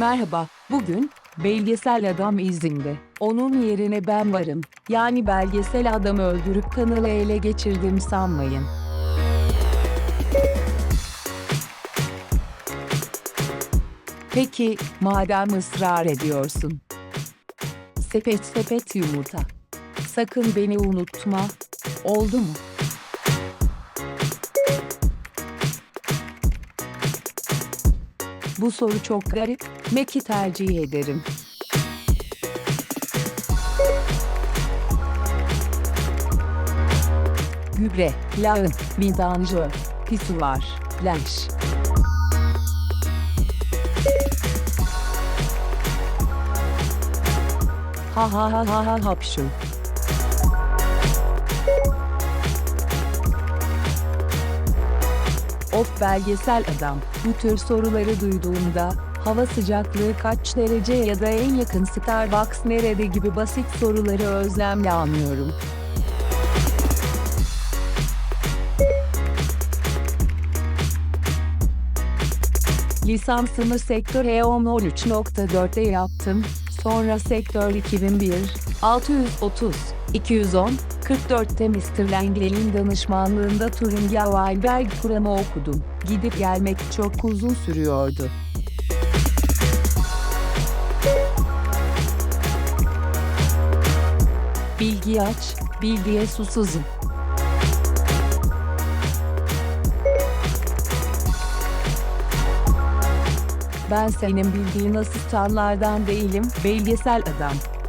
Merhaba, bugün belgesel adam izinde. Onun yerine ben varım. Yani belgesel adamı öldürüp kanalı ele geçirdim sanmayın. Peki, madem ısrar ediyorsun. Sepet sepet yumurta. Sakın beni unutma. Oldu mu? Bu soru çok garip. Mac'i tercih ederim. Gübre, lağım, vidanjör, pisuvar, leş. Ha ha ha ha ha hapşu. Belgesel adam. Bu tür soruları duyduğumda hava sıcaklığı kaç derece ya da en yakın Starbucks nerede gibi basit soruları özlemle anlıyorum. Lisansımı sektör E E10 13.4'te yaptım. Sonra sektör 2001, 630, 210, 44'te Mr. Langley'in danışmanlığında Turingia Weinberg kuramı okudum. Gidip gelmek çok uzun sürüyordu. Bilgi aç, bilgiye susuzum. Ben senin bildiğin asistanlardan değilim, belgesel adam.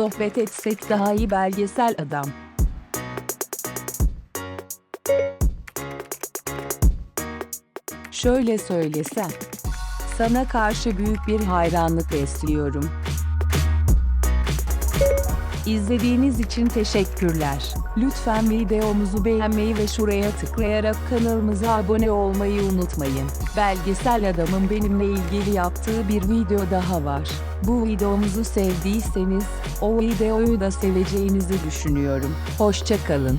Sohbet etsek daha iyi belgesel adam. Şöyle söylesem. Sana karşı büyük bir hayranlık besliyorum. İzlediğiniz için teşekkürler. Lütfen videomuzu beğenmeyi ve şuraya tıklayarak kanalımıza abone olmayı unutmayın. Belgesel adamın benimle ilgili yaptığı bir video daha var. Bu videomuzu sevdiyseniz, o videoyu da seveceğinizi düşünüyorum. Hoşçakalın.